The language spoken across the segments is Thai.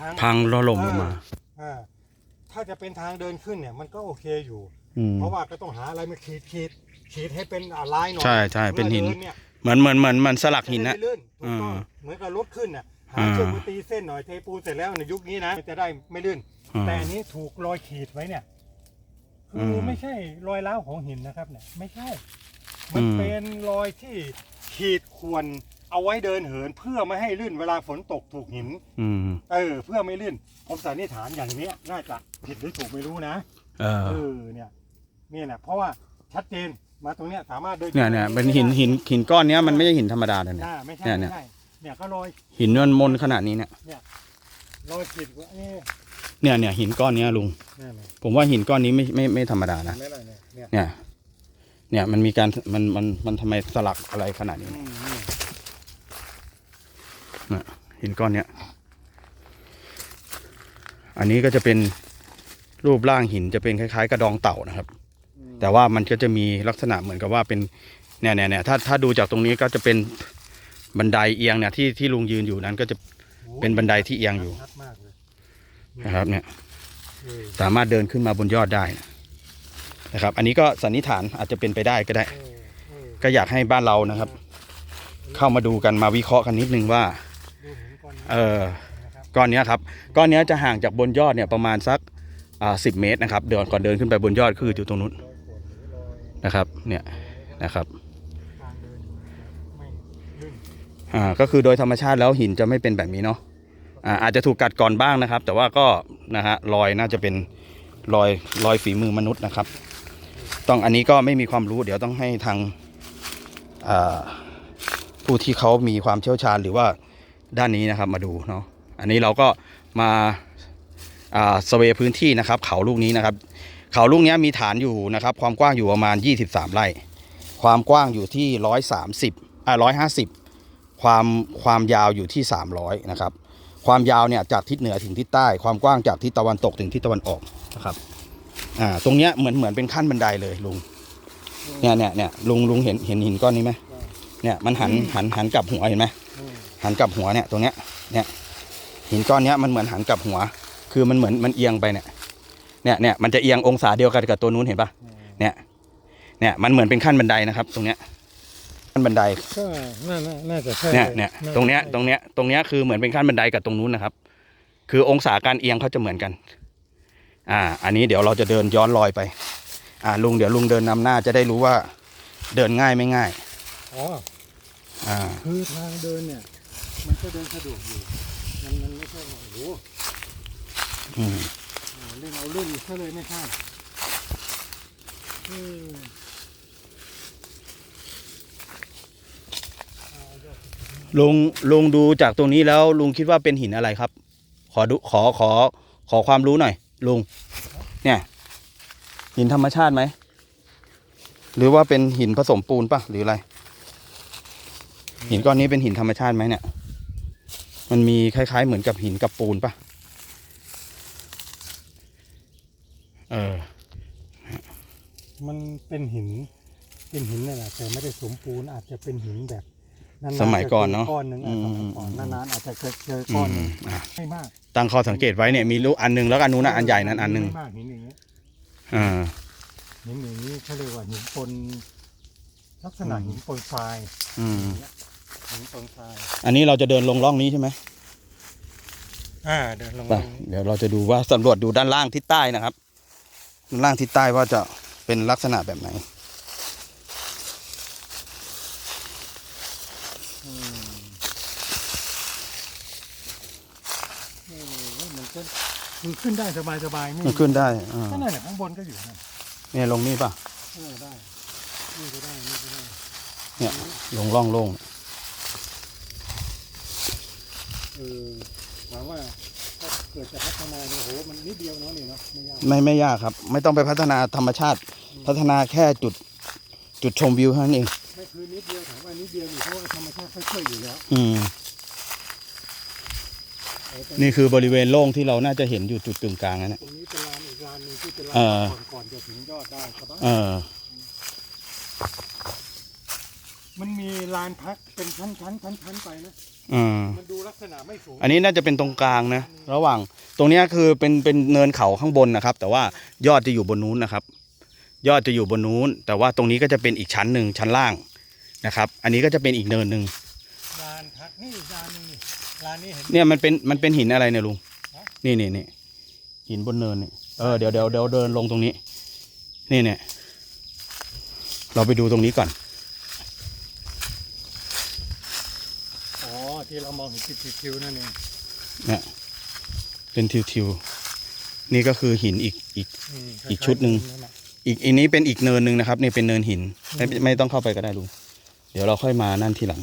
พังพังแล้วล่มลงมาอ่าถ้าจะเป็นทางเดินขึ้นเนี่ย มันก็โอเคอยู่ อืมเพราะว่าก็ต้องหาอะไรมาขีดขีดขีดให้เป็นอ่าลายหน่อยใช่ใช่เป็นหิน วลาดิเนี่ยเหมือนเหมือนเหมือนเหมันสลักหินจะนะได้ไม่ลื่นถูกต้องอ่าเหมือนกับรถขึ้นน่ะหาอ่า เชือกมาตีเส้นหน่อยเทปูนเสร็จแล้วในยุคนี้นะมันจะได้ไม่ลื่น อ่า แต่อันนี้ถูกรอยขีดไว้เนี่ย คืออมไม่ใช่รอยร้าวของหินนะครับ เนี่ย ไม่ใช่ มันอืม เป็นรอยที่ขีดข่วน เอาไว้เดินเหินเพื่อไม่ให้ลื่นเวลาฝนตกถูกหิน อืมเออ เพื่อไม่ลื่นผมสันนิษฐานอย่างเนี้ยน่าจะผิดหรือถูกไม่รู้นะเออเออเนี่ยเนี่ยนะเพราะว่าชัดเจนมาตรงเนี้ยสามารถเดินเนี่ยเนี่ยเป็นหินหินหินก้อนเนี้ยมันไม่ใช่หินธรรมดาเลยเนี่ย อ่าไม่ใช่เนี่ยไม่ใช่เนี่ยก็รอยหินมันมนขนาดนี้เนี่ยรอยขีดว่าเอ๊ะเนี่ยเนี่ยหินก้อนเนี้ยลุงเนี่ยเนี่ยผมว่าหินก้อนนี้ไม่ไม่ไม่ธรรมดาเห็นะนไหมล่ะเนี่ยเนี่ยเนี่ย เนี่ยมันมีการมันมันมันทำไมสลักอะไรขนาดนี้อืม อืมหินก้อนเนี้ย อันนี้ก็จะเป็นรูปร่างหินจะเป็นคล้าย ๆ กระดองเต่านะครับอืมแต่ว่ามันก็จะมีลักษณะเหมือนกับว่าเป็นเนี่ยเนี่ยเนี่ยถ้าถ้าดูจากตรงนี้ก็จะเป็นบันไดเอียงเนี่ยที่ที่ลุงยืนอยู่นั้นก็จะโอ้เป็นบันไดที่เอียงอยู่ชัดมากเลยนะครับ เนี่ยเออสามารถเดินขึ้นมาบนยอดได้นะครับ อันนี้ก็สันนิษฐานอาจจะเป็นไปได้ก็ได้เออเออก็อยากให้บ้านเรานะครับ เข้ามาดูกันมาวิเคราะห์กันนิดนึงว่าดูหินก้ อนนี้เออนะครับก้อนเนี้ยครับก้อนเนี้ยจะห่างจากบนยอดเนี่ยประมาณสักอ่าสิเมตรนะครับเดินก่อนเดินขึ้นไปบนยอดคืออยู่ตรงนู้นรอยขวนหรือรอยนะครับเนี่ยนะครับทางเดินอยู่ไม่ลื่นอ่าก็คือโดยธรรมชาติแล้วหินจะไม่เป็นแบบนี้เนาะอ่าอาจจะถูกกัดก่อนบ้างนะครับ แต่ว่าก็นะฮะรอยน่าจะเป็นรอยรอยฝีมือมนุษย์นะครับ ต้องอันนี้ก็ไม่มีความรู้เดี๋ยวต้องให้ทางอ่าผู้ที่เขามีความเชี่ยวชาญหรือว่า ด้านนี้นะครับมาดูเนาะอันนี้เราก็มาสเวยพื้นที่นะครับ เขาลูกนี้นะครับ เขาลูกนี้มีฐานอยู่นะครับ ความกว้างอยู่ประมาณ 23 ไร่ ความกว้างอยู่ที่ 130อ่า150 ความความยาวอยู่ที่ 300 นะครับ ความยาวเนี่ยจากทิศเหนือถึงทิศใต้ ความกว้างจากทิศตะวันตกถึงทิศตะวันออกนะครับอ่าตรงเนี้ยเหมือนเหมือนเป็นขั้นบันไดเลยลุงเนี่ยเนี่ยเนี่ยลุงลุงเห็นเห็นหินก้อนนี้ไหมเนี่ยมันหันหันหันกลับหัวเห็นไหม หันกลับหัวเนี่ยตรงเนี้ยเนี่ยหินก้อนเนี้ยมันเหมือนหันกลับหัว คือมันเหมือนมันเอียงไปเนี่ยเนี่ยเนี่ยมันจะเอียงองศาเดียวกันกับตัวนู้นเห็นปะอืมเนี่ยเนี่ยมันเหมือนเป็นขั้นบันไดนะครับ ตรงเนี้ยขั้นบันไดก็น่าน่าน่าจะใช่เนี่ยเนี่ยาตรงเนี้ยใช่ตรงเนี้ยตรงเนี้ยคือเหมือนเป็นขั้นบันไดกับตรงนู้นนะครับ คือองศาการเอียงเขาจะเหมือนกัน อ่า อันนี้เดี๋ยวเราจะเดินย้อนรอยไป อ่าลุงเดี๋ยวลุงเดินนำหน้าจะได้รู้ว่า เดินง่ายไม่ง่ายอ๋ออ่าคือทางเดินเนี่ย มันก็เดินสะดวกอยู่มันมันไม่ใช่ว่าโอ้โหอืมอ่าเล่นเอาเล่นซะเลยไม่ใช่ออเอายอดลุงลุงดูจากตรงนี้แล้วลุงคิดว่าเป็นหินอะไรครับ ขอดูขอขอขอความรู้หน่อย ลุง เนี่ย หินธรรมชาติไหม หรือว่าเป็นหินผสมปูนปะหรืออะไร หินก้อนนี้เป็นหินธรรมชาติไหมเนี่ย มันมีคล้าย ๆ เหมือนกับหินกับปูนปะเออ มันเป็นหิน เป็นหินนั่นแหละแต่ไม่ได้สมปูนอาจจะเป็นหินแบบนานๆสมัยก่อนเนอะจก้อนหนึ่งอะอืสมมัยก่อนนานๆอาจจะเคยเจออืก้อนหนึ่มงอะไม่มากตั้งข้อสังเกตไว้เนี่ยมีลูกอันหนึงแล้วก็อันนู้นนะอันใหญ่นั้นอันหนึงไม่มากหินอย่างนี้อ่า หินอย่างนี้เขาเรียกว่าหินปนลักษณะอืม หินปนทรายอืม หินปนทรายอันนี้เราจะเดินลงร่องนี้ใช่ไหมอ่าเดินลงไปมาเดี๋ยวเราจะดูว่าสำรวจดูด้านล่างทิศใต้นะครับด้านล่างทิศใต้ว่าจะเป็นลักษณะแบบไหนอืมเออมันก็คือขึ้นได้สบายสบายๆไม่มันขึ้นได้อ่าก็นั่นแหละข้างบนก็อยู่นะเนี่ยลงนี่ป่ะเออได้นี่ก็ได้นี่ก็ได้เนี่ยลงร่องโล่ง เออหวังว่าถ้าเกิดจะพัฒนาเนี่ยโหมันนิดเดียวเนาะนี่เนาะไม่ยากไม่ไม่ยากครับ ไม่ต้องไปพัฒนาธรรมชาติ พัฒนาแค่จุดจุดชมวิวเท่านั้นเองไม่คือนิดเดียวถามว่านิดเดียวอยู่เพราะว่าธรรมชาติค่อยๆอยู่แล้วอืมเออแต่นี่คือบริเวณโล่งที่เราน่าจะเห็นอยู่จุดกึ่งกลางนั่นแหละตรงนี้เป็นลานอีกลานหนึงที่เป็นลาเออนก่อนก่อนจะถึงยอดได้สบายเออนมันมีลานพักเป็นชั้นชั้นชั้นชั้นๆไปนะ อืมมันดูลักษณะไม่สูงอันนี้น่าจะเป็นตรงกลางนะ ระหว่าง ตรงเนี้ยคือเป็นเป็นเนินเขาข้างบนนะครับ แต่ว่ายอดจะอยู่บนนู้นนะครับ ยอดจะอยู่บนนู้น แต่ว่าตรงนี้ก็จะเป็นอีกชั้นหนึ่งชั้นล่างนะครับ อันนี้ก็จะเป็นอีกเนินหนึ่งลานพักนี่ลานหนึงนี่ลานนี้เห็น เนี่ยมันเป็นมันเป็นหินอะไรเนี่ยลุงฮะ นี่นี่นี่หินบนเนินนี่เออเดี๋ยวเดี๋ยวเดี๋ยวเดินลงตรงนี้ นี่เนี่ยเราไปดูตรงนี้ก่อน อ๋อ ที่เรามองเห็นติดๆทิวนั่นเองเนี่ยเป็นทิวๆนี่ก็คือหินอีกอีกมอีกชุดหนึ่งคล้ายๆะอีกอันนี้เป็นอีกเนินหนึ่งนะครับนี่เป็นเนินหินไม่ไม่ต้องเข้าไปก็ได้ลุงเดี๋ยวเราค่อยมานั่นทีหลัง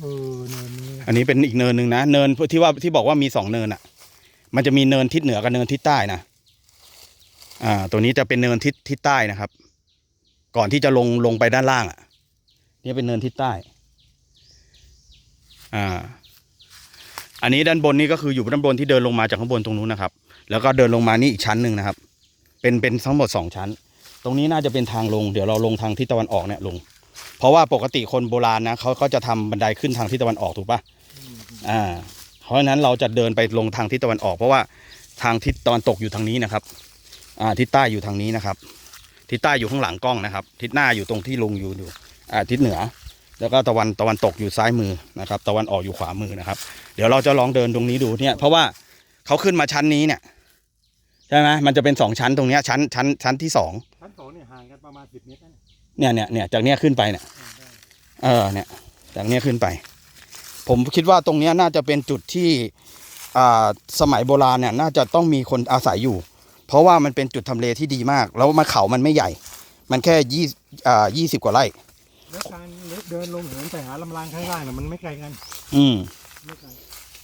เออเนินนี้อันนี้เป็นอีกเนินหนึ่งนะเนินที่ว่าที่บอกว่ามีสองเนินอะ มันจะมีเนินทิศเหนือกับเนินทิศใต้นะอ่า ตัวนี้จะเป็นเนินทิศทิศใต้นะครับ ก่อนที่จะลงลงไปด้านล่างอะ นี่เป็นเนินทิศใต้ อ่า อันนี้ด้านบนนี่ก็คืออยู่ด้านบนที่เดินลงมาจากข้างบนตรงนู้นนะครับ แล้วก็เดินลงมานี่อีกชั้นหนึ่งนะครับ เป็นเป็นทั้งหมดสองชั้น ตรงนี้น่าจะเป็นทางลง เดี๋ยวเราลงทางทิศตะวันออกเนี่ยลง เพราะว่าปกติคนโบราณนะเขาก็จะทำบันไดขึ้นทางทิศตะวันออกถูกปะอ่า เพราะฉะนั้นเราจะเดินไปลงทางทิศตะวันออก เพราะว่าทางทิศตะวันตกอยู่ทางนี้นะครับ อ่า ทิศใต้อยู่ทางนี้นะครับ ทิศใต้อยู่ข้างหลังกล้องนะครับ ทิศหน้าอยู่ตรงที่ลุงอยู่อยู่ อ่า ทิศเหนือ แล้วก็ตะวันตะวันตกอยู่ซ้ายมือนะครับ ตะวันออกอยู่ขวามือนะครับ เดี๋ยวเราจะลองเดินตรงนี้ดูเนี่ย เพราะว่าเขาขึ้นมาชั้นนี้เนี่ยใช่ไหมมันจะเป็นสองชั้นตรงเนี้ยชั้นชั้นชั้นที่สองชั้นสองเนี่ยห่างกันประมาณสิบเมตรนะเนี่ยเนี่ยเนี่ยเนี่ยจากเนี้ยขึ้นไปเนี่ยอ่าได้เออเนี่ยจากเนี้ยขึ้นไป ผมคิดว่าตรงเนี้ยน่าจะเป็นจุดที่อ่าสมัยโบราณเนี่ยน่าจะต้องมีคนอาศัยอยู่ เพราะว่ามันเป็นจุดทำเลที่ดีมาก แล้วมาเขามันไม่ใหญ่ มันแค่ยี่อ่ายี่สิบกว่าไร่แล้วการ เดินลงเหินไปหาลำรางข้างล่างเนี่ยมันไม่ไกลกันอืม ไม่ไกล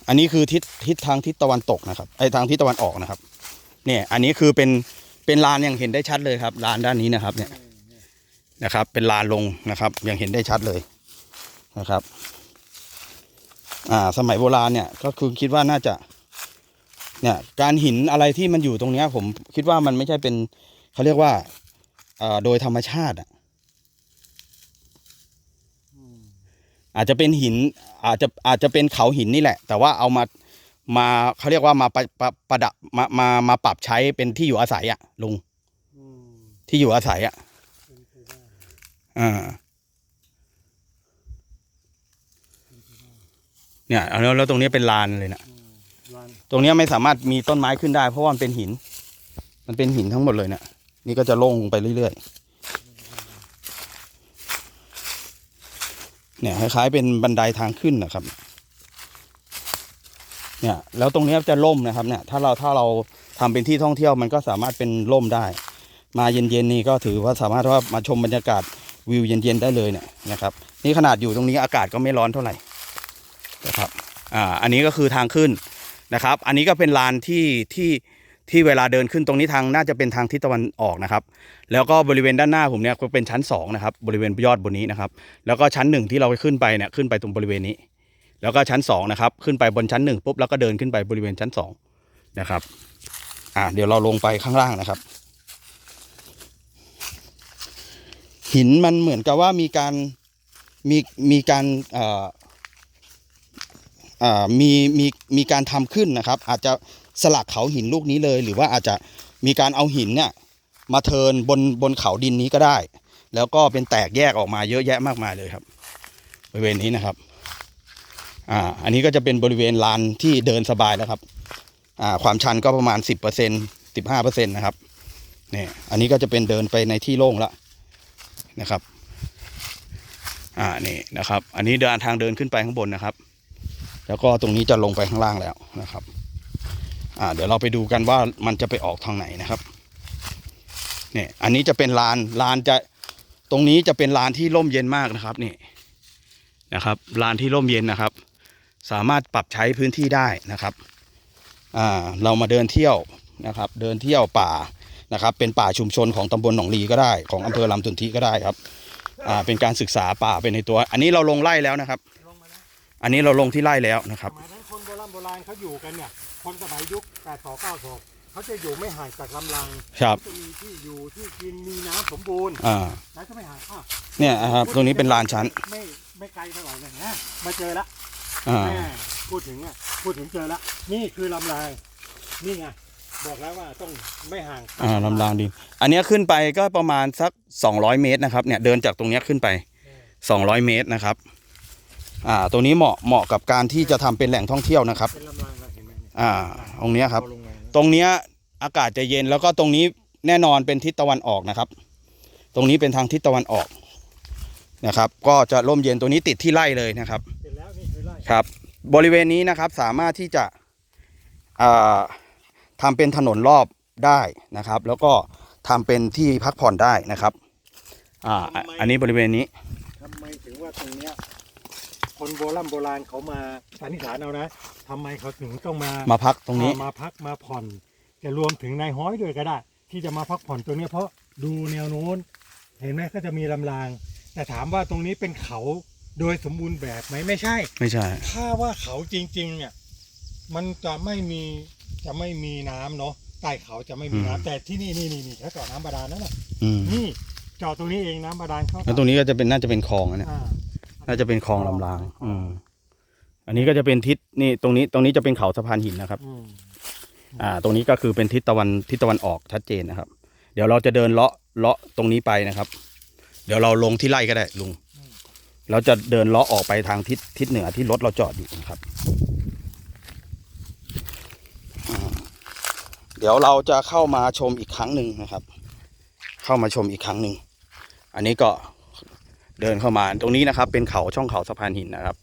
อันนี้คือทิศทิศทางทิศตะวันตกนะครับไอ้ทางทิศตะวันออกนะครับ เนี่ย อันนี้คือเป็นเป็นลานอย่างเห็นได้ชัดเลยครับลานด้านนี้นะครับ เนี่ยนะครับ เป็นลานลงนะครับอย่างเห็นได้ชัดเลยนะครับ อ่า สมัยโบราณเนี่ย ก็คือคิดว่าน่าจะ เนี่ย การหินอะไรที่มันอยู่ตรงเนี้ย ผมคิดว่ามันไม่ใช่เป็นเขาเรียกว่าอ่าโดยธรรมชาติอะ อืม อาจจะเป็นหินอาจจะอาจจะเป็นเขาหินนี่แหละ แต่ว่าเอามามาเขาเรียกว่ามาประประประดับมามามาปรับใช้เป็นที่อยู่อาศัยอะลุงที่อยู่อาศัยอะเป็นไปได้อ่าเนี่ยแล้วแล้วตรงนี้เป็นลานเลยนะตรงนี้ไม่สามารถมีต้นไม้ขึ้นได้ เพราะว่ามันเป็นหิน มันเป็นหินทั้งหมดเลยเนี่ยนี่ก็จะโล่งลงไปเรื่อยๆ เนี่ยคล้ายๆเป็นบันไดทางขึ้นนะครับ เนี่ยแล้วตรงนี้จะล่มนะครับเนี่ยถ้าเราถ้าเราทำเป็นที่ท่องเที่ยวมันก็สามารถเป็นล่มได้ มาเย็นๆนี่ก็ถือว่าสามารถว่ามาชมบรรยากาศวิวเย็นๆได้เลยเนี่ยนะครับนี่ขนาดอยู่ตรงนี้อากาศก็ไม่ร้อนเท่าไหร่นะครับอ่าอันนี้ก็คือทางขึ้นนะครับ อันนี้ก็เป็นลานที่ที่ ที่เวลาเดินขึ้นตรงนี้ทางน่าจะเป็นทางทิศตะวันออกนะครับ แล้วก็บริเวณด้านหน้าผมเนี่ยก็เป็นชั้นสองนะครับบริเวณยอดบนนี้นะครับ แล้วก็ชั้นหนึ่งที่เราขึ้นไปเนี่ยขึ้นไปตรงบริเวณนี้ แล้วก็ชั้นสองนะครับขึ้นไปบนชั้นหนึ่งปุ๊บแล้วก็เดินขึ้นไปบริเวณชั้นสองนะครับอ่าเดี๋ยวเราลงไปข้างล่างนะครับ หินมันเหมือนกับว่ามีการมีมีการเอ่ออ่ามีมีมีการทำขึ้นนะครับ อาจจะ สลักเขาหินลูกนี้เลย หรือว่าอาจจะมีการเอาหินเนี่ยมาเทินบนบนเขาดินนี้ก็ได้ แล้วก็เป็นแตกแยกออกมาเยอะแยะมากมายเลยครับบริเวณนี้นะครับอ่าอันนี้ก็จะเป็นบริเวณลานที่เดินสบายแล้วครับอ่าความชันก็ประมาณสิบเปอร์เซ็นสิบห้าเปอร์เซ็นต์นะครับเนี่ยอันนี้ก็จะเป็นเดินไปในที่โล่งแล้วนะครับอ่านี่นะครับ อันนี้เดินทางเดินขึ้นไปข้างบนนะครับ แล้วก็ตรงนี้จะลงไปข้างล่างแล้วนะครับ อ่าเดี๋ยวเราไปดูกันว่ามันจะไปออกทางไหนนะครับเนี่ยอันนี้จะเป็นลานลานจะตรงนี้จะเป็นลานที่ร่มเย็นมากนะครับนี่นะครับลานที่ร่มเย็นนะครับ สามารถปรับใช้พื้นที่ได้นะครับอ่าเรามาเดินเที่ยวนะครับ เดินเที่ยวป่านะครับ เป็นป่าชุมชนของตำบลหนองลีก็ได้ของอำเภอลำตุนทิก็ได้ครับอ่าเป็นการศึกษาป่าเป็นในตัว อันนี้เราลงไล่แล้วนะครับ อันนี้เราลงที่ไล่แล้วนะครับสมัยนั้นคนโบราณโบราณเขาอยู่กันเนี่ย คนสมัยยุคแปดสองเก้าสองเขาจะอยู่ไม่ห่างจากลำลังครับจะมีที่อยู่ที่กินมีน้ำสมบูรณ์อ่าแล้วก็ไม่ห่างอ้าวเนี่ยนะครับตรงนี้เป็นลานชั้น ไม่ไม่ไกลเท่าไหร่เลยนะมาเจอละอ่าแม่พูดถึงอะพูดถึงเจอละนี่คือลำลางนี่ไงบอกแล้วว่าต้องไม่ห่างอ่าลำรางดินอันเนี้ยขึ้นไปก็ประมาณสัก 200 เมตรนะครับเนี่ยเดินจากตรงเนี้ยขึ้นไป 200 เมตรนะครับ อ่าตรงนี้เหมาะเหมาะกับการที่จะทำเป็นแหล่งท่องเที่ยวนะครับ เป็นลำลางเราเห็นไหมเนี่ย อ่าตรงเนี้ยครับเอาลงมาตรงเนี้ยอากาศจะเย็นแล้วก็ตรงนี้แน่นอนเป็นทิศตะวันออกนะครับ ตรงนี้เป็นทางทิศตะวันออกนะครับ ก็จะร่มเย็นตัวนี้ติดที่ไร่เลยนะครับเสร็จแล้วนี่คือไร่ครับ บริเวณนี้นะครับสามารถที่จะอ่าทำเป็นถนนรอบได้นะครับ แล้วก็ทำเป็นที่พักผ่อนได้นะครับ อ่าอะอันนี้บริเวณนี้ทำไมถึงว่าตรงเนี้ย คนโบราณโบราณเขามาสันนิษฐานเอานะทำไมเขาถึงต้องมามาพักตรงนี้ มาพักมาผ่อน จะรวมถึงนายห้อยด้วยก็ได้ ที่จะมาพักผ่อนตรงเนี้ยเพราะดูแนวโน้น เห็นไหมก็จะมีลำราง แต่ถามว่าตรงนี้เป็นเขาโดยสมบูรณ์แบบไหมไม่ใช่ ไม่ใช่ ถ้าว่าเขาจริง ๆ เนี่ย มันจะไม่มีจะไม่มีน้ำเนาะใต้เขาจะไม่มีน้ำอืมแต่ที่นี่นี่นี่นี่เขาเจาะน้ำบาดาลนั่นแหละอืมนี่เจาะตรงนี้เองน้ำบาดาลเขาแล้วตรงนี้ก็จะเป็นน่าจะเป็นคลองนะเนี่ยอ่า น่าจะเป็นคลองลำราง อืม อันนี้ก็จะเป็นทิศนี่ตรงนี้ตรงนี้จะเป็นเขาสะพานหินนะครับ อืมอ่า ตรงนี้ก็คือเป็นทิศตะวันทิศตะวันออกชัดเจนนะครับ เดี๋ยวเราจะเดินเลาะเลาะตรงนี้ไปนะครับ เดี๋ยวเราลงที่ไร่ก็ได้ลุง เราจะเดินเลาะออกไปทางทิศทิศเหนือที่รถเราจอดอยู่นะครับอ่าเดี๋ยวเราจะเข้ามาชมอีกครั้งหนึ่งนะครับ เข้ามาชมอีกครั้งหนึ่ง อันนี้ก็ เดินเข้ามาตรงนี้นะครับ เป็นเขาช่องเขาสะพานหินนะครับ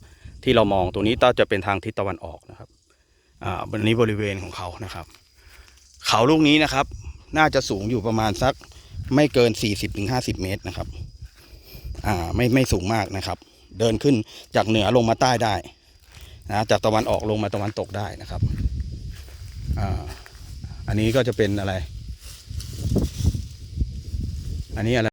ที่เรามองตรงนี้ก็จะเป็นทางทิศตะวันออกนะครับอ่าบนนี้บริเวณของเขานะครับ เขาลูกนี้นะครับ น่าจะสูงอยู่ประมาณสักไม่เกิน 40-50 เมตรนะครับ อ่าไม่ไม่สูงมากนะครับ เดินขึ้นจากเหนือลงมาใต้ได้นะจากตะวันออกลงมาตะวันตกได้นะครับอ่าอันนี้ก็จะเป็นอะไร อันนี้อะไร